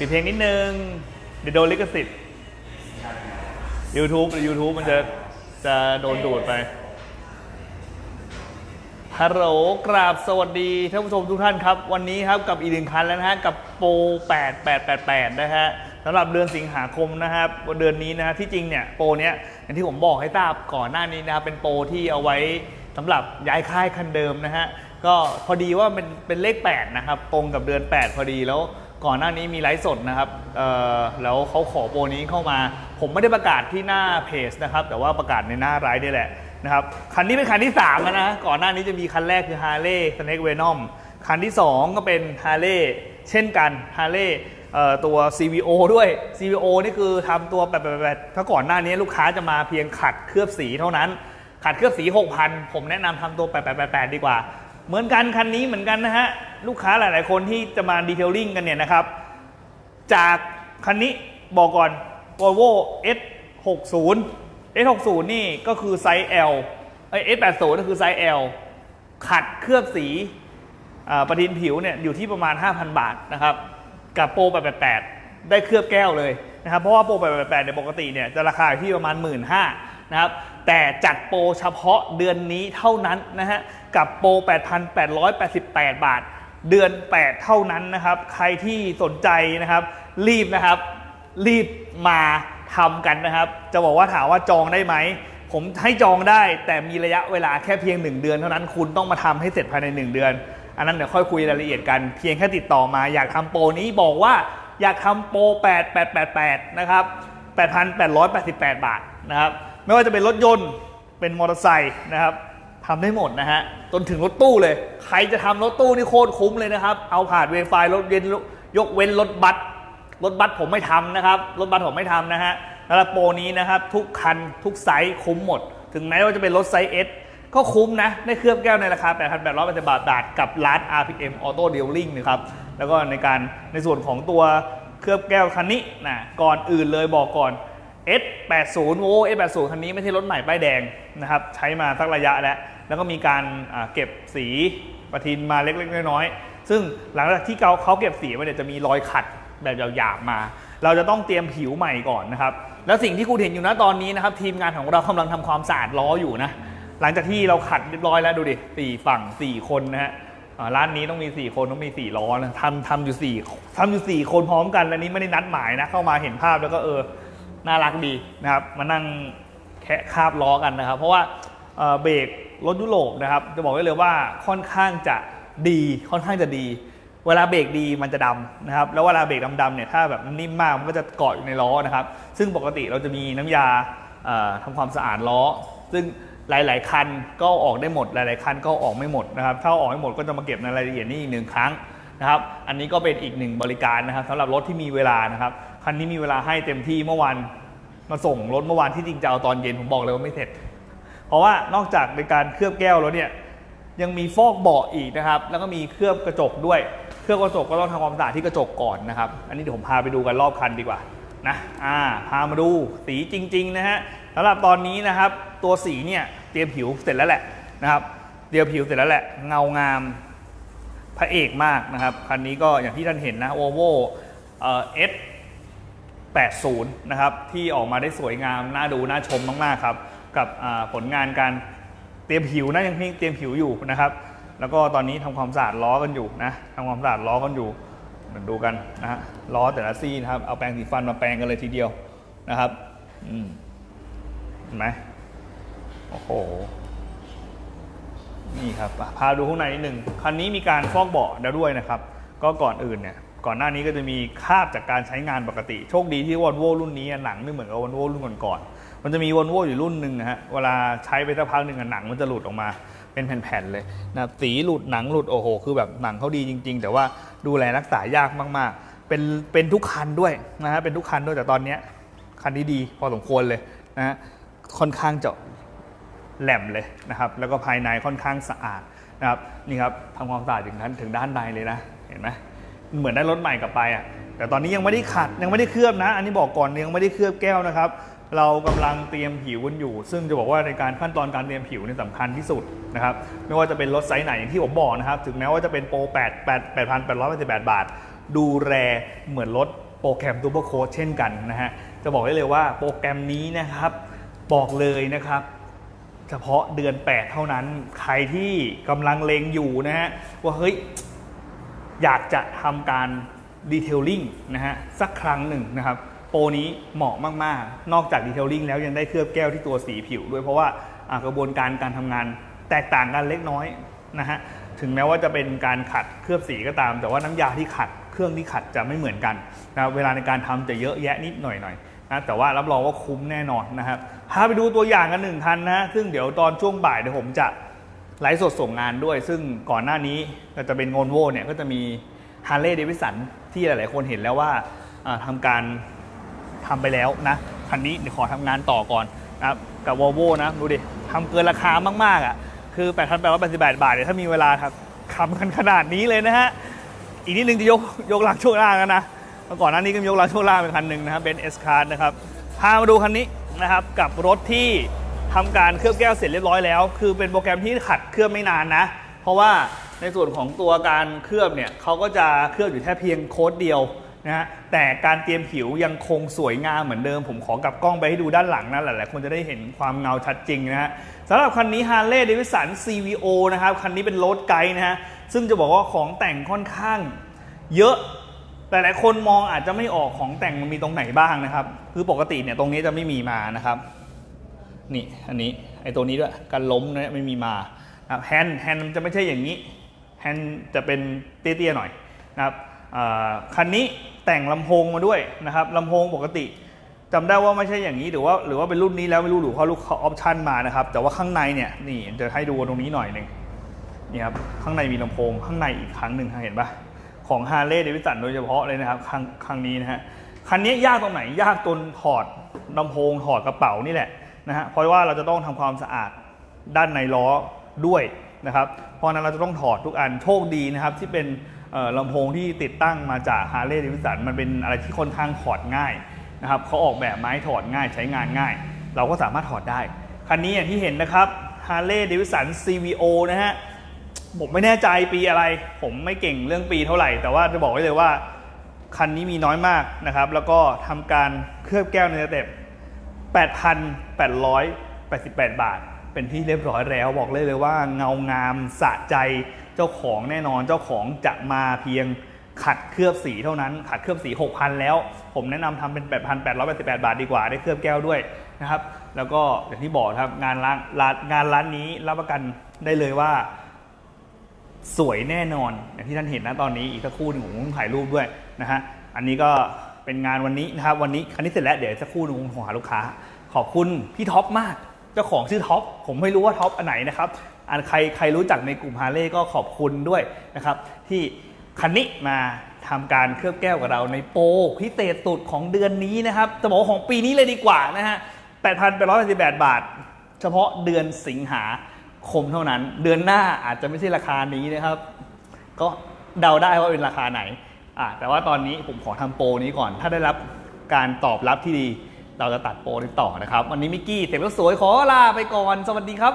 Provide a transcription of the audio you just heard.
ปิดเพลงนิดนึงเดี๋ยวโดนลิขสิทธิ์ YouTube หรือ YouTube มันจะจะโดนดูดไป ฮัลโหลกราบสวัสดีท่านผู้ชมทุกท่านครับ วันนี้ครับกับอีกหนึ่งคันแล้วนะฮะ กับโปร8888 นะฮะสำหรับเดือนสิงหาคมนะครับเดือนนี้นะฮะที่จริงเนี่ยโปรเนี้ยอย่างที่ผมบอกให้ทราบก่อนหน้านี้นะครับเป็นโปรที่เอาไว้สำหรับย้ายค่ายคันเดิมนะฮะก็พอดีว่าเป็นเป็นเลข 8 นะครับตรงกับเดือน 8 พอดีแล้ว ก่อนหน้านี้มีไลฟ์สดนะครับแล้วเขาขอโปรนี้เข้ามา ผมไม่ได้ประกาศที่หน้าเพจนะครับ แต่ว่าประกาศในหน้าไลฟ์นี่แหละนะครับ คันนี้เป็นคันที่3แล้วนะ ก่อนหน้านี้จะมีคันแรกคือ Harley Snake Venom คันที่ 2 ก็เป็น Harley เช่นกัน Harley เอ่อตัว CVO ด้วย CVO นี่คือทำตัวแบบแบบถ้าก่อนหน้านี้ลูกค้าจะมาเพียงขัดเคลือบสีเท่านั้น ขัดเคลือบสี 6,000 ผมแนะนำทำตัว 8888ดีกว่า เหมือนกันคันนี้เหมือนกันนะฮะ ลูกค้าหลาย ๆ คนที่จะมาดีเทลลิ่งกันเนี่ยนะครับ จากคันนี้บอกก่อน Volvo S60 S60 นี่ก็คือไซส์ L เอ้ย S80 ก็คือไซส์ L ขัดเคลือบสีประทินผิวเนี่ยอยู่ที่ประมาณ 5,000 บาทนะครับ กับโปร888 ได้เคลือบแก้วเลยนะครับ เพราะว่าโปร888เนี่ยปกติเนี่ยจะราคาอยู่ที่ประมาณ 1 5ื่นนะครับ แต่จัดโปรเฉพาะเดือนนี้เท่านั้นนะฮะ กับโปร 8,888 บาท เดือน 8 เท่านั้นนะครับ ใครที่สนใจนะครับ รีบนะครับ รีบมาทำกันนะครับ จะบอกว่าถามว่าจองได้ไหม ผมให้จองได้แต่มีระยะเวลาแค่เพียง 1 เดือนเท่านั้นคุณต้องมาทำให้เสร็จภายใน 1 เดือน อันนั้นเดี๋ยวค่อยคุยรายละเอียดกัน เพียงแค่ติดต่อมาอยากทำโปรนี้บอกว่าอยากทำโปร 8888 นะครับ 8,888 บาทนะครับ ไม่ว่าจะเป็นรถยนต์เป็นมอเตอร์ไซค์นะครับ ทำได้หมดนะฮะ จนถึงรถตู้เลย ใครจะทำรถตู้นี่โคตรคุ้มเลยนะครับ เอาผ่านเวไฟรถเย็นยกเว้นรถบัส รถบัสผมไม่ทำนะครับ รถบัสผมไม่ทำนะฮะแล้วโปรนี้นะครับทุกคันทุกไซส์คุ้มหมด ถึงแม้ว่าจะเป็นรถไซส์ S ก็คุ้มนะ ได้เคลือบแก้วในราคา 8,880 บาทบาท กับร้าน RPM Auto Dealing นะครับ แล้วก็ในการในส่วนของตัวเคลือบแก้วคันนี้นะก่อนอื่นเลยบอกก่อน S80 โอ้ S80 คันนี้ไม่ใช่รถใหม่ป้ายแดงนะครับ ใช้มาสักระยะแล้ว แล้วก็มีการเก็บสีประทินมาเล็กๆน้อยๆซึ่งหลังจากที่เขาเขาเก็บสีมาเนี่ยจะมีรอยขัดแบบหยาบๆมา เราจะต้องเตรียมผิวใหม่ก่อนนะครับ แล้วสิ่งที่คุณเห็นอยู่นะตอนนี้นะครับ ทีมงานของเรากำลังทำความสะอาดล้ออยู่นะ หลังจากที่เราขัดเรียบร้อยแล้วดูดิสี่ฝั่งสี่คนนะฮะร้านนี้ต้องมี 4 คนต้องมี 4 ล้อนะทำทำอยู่ 4ทำอยู่ 4 คนพร้อมกันแล้วนี้ไม่ได้นัดหมายนะ เข้ามาเห็นภาพแล้วก็เออ น่ารักดีนะครับ มานั่งแคะคาบล้อกันนะครับ เพราะว่า เบรกรถยุโรปนะครับจะบอกได้เลยว่าค่อนข้างจะดีค่อนข้างจะดี เวลาเบรกดีมันจะดำนะครับแล้วเวลาเบรกดำๆเนี่ยถ้าแบบนิ่มมากมันก็จะเกาะอยู่ในล้อนะครับ ซึ่งปกติเราจะมีน้ำยาเอ่อทำความสะอาดล้อ ซึ่งหลาย ๆ คันก็ออกได้หมด หลาย ๆ คันก็ออกไม่หมดนะครับถ้าอาออกไม่หมดก็จะมาเก็บในรายละเอียดนี่อีกหนึ่งครั้งนะครับอันนี้ก็เป็นอีกหนึ่งบริการนะครับสำหรับรถที่มีเวลานะครับคันนี้มีเวลาให้เต็มที่เมื่อวานมาส่งรถเมื่อวานที่จริงจะเอาตอนเย็นผมบอกเลยว่าไม่เสร็จ เพราะว่านอกจากในการเคลือบแก้วแล้วเนี่ยยังมีฟอกเบาะอีกนะครับ แล้วก็มีเคลือบกระจกด้วย เคลือบกระจกก็ต้องทำความสะอาดที่กระจกก่อนนะครับ อันนี้เดี๋ยวผมพาไปดูกันรอบคันดีกว่านะ อ่า พามาดูสีจริง ๆ นะฮะสำหรับตอนนี้นะครับ ตัวสีเนี่ยเตรียมผิวเสร็จแล้วแหละนะครับ เตรียมผิวเสร็จแล้วแหละ เงางามพระเอกมากนะครับ คันนี้ก็อย่างที่ท่านเห็นนะ Volvo เอ่อ S 80 นะครับ ที่ออกมาได้สวยงาม น่าดู น่าชมมาก ๆ ครับ กับผลงานการเตรียมผิวนะยังเตรียมผิวอยู่นะครับ แล้วก็ตอนนี้ทำความสะอาดล้อกันอยู่นะทำความสะอาดล้อกันอยู่เดี๋ยวดูกันนะฮะล้อแต่ละซี่นะครับเอาแปรงสีฟันมาแปรงกันเลยทีเดียวนะครับอืมเห็นไหมโอ้โหนี่ครับพาดูข้างในนิดหนึ่งคันนี้มีการฟอกเบาะแล้วด้วยนะครับ ก็ก่อนอื่นเนี่ยก่อนหน้านี้ก็จะมีคราบจากการใช้งานปกติ โชคดีที่วอลโวรุ่นนี้หนังไม่เหมือนกับวอลโวรุ่นก่อนๆ มันจะมีวอลโวอยู่รุ่นหนึ่งนะฮะ เวลาใช้ไปสักพักหนึ่งหนังมันจะหลุดออกมา เป็นแผ่นๆเลยนะสีหลุดหนังหลุดโอ้โห คือแบบหนังเขาดีจริง ๆ แต่ว่าดูแลรักษายากมากๆ เป็นเป็นทุกคันด้วยนะฮะ เป็นทุกคันด้วยแต่ตอนนี้คันนี้ดีพอสมควรเลยนะฮะ ค่อนข้างจะแหลมเลยนะครับ แล้วก็ภายในค่อนข้างสะอาดนะครับ นี่ครับทำความสะอาดถึงด้านถึงด้านในเลยนะ เห็นไหมเหมือนได้รถใหม่กลับไปอะแต่ตอนนี้ยังไม่ได้ขัดยังไม่ได้เคลือบนะ อันนี้บอกก่อนยังไม่ได้เคลือบแก้วนะครับ เรากำลังเตรียมผิวกันอยู่ ซึ่งจะบอกว่าในการขั้นตอนการเตรียมผิวเนี่ยสำคัญที่สุดนะครับไม่ว่าจะเป็นรถไซส์ไหนอย่างที่ผมบอกนะครับถึงแม้ว่าจะเป็นโปร8 8 8,888 บาท ดูแลเหมือนรถโปรแกรม Double Code เช่นกันนะฮะจะบอกได้เลยว่าโปรแกรมนี้นะครับบอกเลยนะครับเฉพาะเดือน 8 เท่านั้น ใครที่กำลังเลงอยู่นะฮะว่าเฮ้ยอยากจะทำการดีเทลลิ่งนะฮะสักครั้งหนึ่งนะครับ โปรนี้เหมาะมาก ๆ นอกจากดีเทลลิ่งแล้วยังได้เคลือบแก้วที่ตัวสีผิวด้วยเพราะว่ากระบวนการการทำงานแตกต่างกันเล็กน้อยนะฮะถึงแม้ว่าจะเป็นการขัดเคลือบสีก็ตาม แต่ว่าน้ำยาที่ขัดเครื่องที่ขัดจะไม่เหมือนกันนะเวลาในการทำจะเยอะแยะนิดหน่อยหน่อยนะแต่ว่ารับรองว่าคุ้มแน่นอนนะครับพาไปดูตัวอย่างกันหนึ่งคันนะซึ่งเดี๋ยวตอนช่วงบ่ายเดี๋ยวผมจะไลฟ์สดส่งงานด้วย ซึ่งก่อนหน้านี้ก็จะเป็นโงนโวเนี่ยก็จะมีฮาร์เลย์เดวิสันที่หลายๆคนเห็นแล้วว่าอ่าทำการ ทำไปแล้วนะคันนี้เดี๋ยวขอทำงานต่อก่อนนะกับวอลโวนะดูดิทำเกินราคามากๆอะคือ8,888บาทเนี่ยถ้ามีเวลาครับทำกันขนาดนี้เลยนะฮะอีกนิดนึงจะยกยกหลังช่วงล่างแล้วนะเมื่อก่อนหน้านี้ก็ยกหลังช่วงล่างเป็นคันหนึ่งนะครับเป็นเอสคาร์นะครับพามาดูคันนี้นะครับกับรถที่ทำการเคลือบแก้วเสร็จเรียบร้อยแล้ว คือเป็นโปรแกรมที่ขัดเคลือบไม่นานนะ เพราะว่าในส่วนของตัวการเคลือบเนี่ยเขาก็จะเคลือบอยู่แค่เพียงโค้ดเดียว นะฮะแต่การเตรียมผิวยังคงสวยงามเหมือนเดิม ผมขอกลับกล้องไปให้ดูด้านหลังนะหลายๆคนจะได้เห็นความเงาชัดจริงนะฮะสำหรับคันนี้ Harley Davidson CVO นะครับ คันนี้เป็นรถไกด์นะฮะซึ่งจะบอกว่าของแต่งค่อนข้างเยอะหลายๆคนมองอาจจะไม่ออกของแต่งมันมีตรงไหนบ้างนะครับ คือปกติเนี่ยตรงนี้จะไม่มีมานะครับ นี่อันนี้ไอ้ตัวนี้ด้วยการล้มเนี่ยไม่มีมาแฮนด์แฮนด์มันจะไม่ใช่อย่างนี้แฮนด์จะเป็นเตี้ยๆหน่อยนะครับ คันนี้แต่งลำโพงมาด้วยนะครับลำโพงปกติจำได้ว่าไม่ใช่อย่างนี้หรือว่าหรือว่าเป็นรุ่นนี้แล้วไม่รู้หรือเขาลูกออปชันมานะครับ แต่ว่าข้างในเนี่ยนี่จะให้ดูตรงนี้หน่อยหนึ่งนี่ครับข้างในมีลำโพงข้างในอีกครั้งหนึ่งเห็นปะของฮาร์เลย์เดวิสันโดยเฉพาะเลยนะครับครั้งครั้งนี้นะฮะคันนี้ยากตรงไหนยากจนถอดลำโพงถอดกระเป๋านี่แหละนะฮะเพราะว่าเราจะต้องทำความสะอาดด้านในล้อด้วยนะครับเพราะนั้นเราจะต้องถอดทุกอันโชคดีนะครับที่เป็น ลำโพงที่ติดตั้งมาจากฮาร์เลย์เดวิสันมันเป็นอะไรที่ค่อนข้างถอดง่ายนะครับเขาออกแบบไม้ถอดง่ายใช้งานง่าย เราก็สามารถถอดได้ คันนี้อย่างที่เห็นนะครับ Harley Davidson CVO นะฮะผมไม่แน่ใจปีอะไร ผมไม่เก่งเรื่องปีเท่าไหร่ แต่ว่าจะบอกไว้เลยว่า คันนี้มีน้อยมากนะครับ แล้วก็ทำการเคลือบแก้วในสเต็ป8,888 บาท เป็นที่เรียบร้อยแล้วบอกเลยเลยว่าเงางามสะใจเจ้าของแน่นอนเจ้าของจะมาเพียงขัดเคลือบสีเท่านั้น ขัดเคลือบสี 6,000 แล้ว ผมแนะนำทำเป็น 8,888 บาทดีกว่า ได้เคลือบแก้วด้วยนะครับ แล้วก็อย่างที่บอกครับงานร้านร้านงานร้านนี้รับประกันได้เลยว่า สวยแน่นอนอย่างที่ท่านเห็นนะตอนนี้อีกสักครู่หนึ่งผมต้องถ่ายรูปด้วยนะฮะอันนี้ก็เป็นงานวันนี้นะครับ วันนี้คันนี้เสร็จแล้วเดี๋ยวสักครู่หนึงผมหาลูกค้า ขอบคุณพี่ท็อปมาก จ้าของชื่อท็อปผมไม่รู้ว่าท็อปอันไหนนะครับอันใครใครรู้จักในกลุ่มฮาร์เลย์ก็ขอบคุณด้วยนะครับ ที่คันนี้มาทำการเคลือบแก้วกับเราในโปรพิเศษสุดของเดือนนี้นะครับจะบอกของปีนี้เลยดีกว่านะฮะ 8,888 บาท เฉพาะเดือนสิงหาคมเท่านั้น เดือนหน้าอาจจะไม่ใช่ราคานี้นะครับ ก็เดาได้ว่าเป็นราคาไหนอะแต่ว่าตอนนี้ผมขอทำโปรนี้ก่อน ถ้าได้รับการตอบรับที่ดี เราจะตัดโปรนี้ต่อนะครับ วันนี้มิกกี้เสร็จแล้วสวยขอลาไปก่อน สวัสดีครับ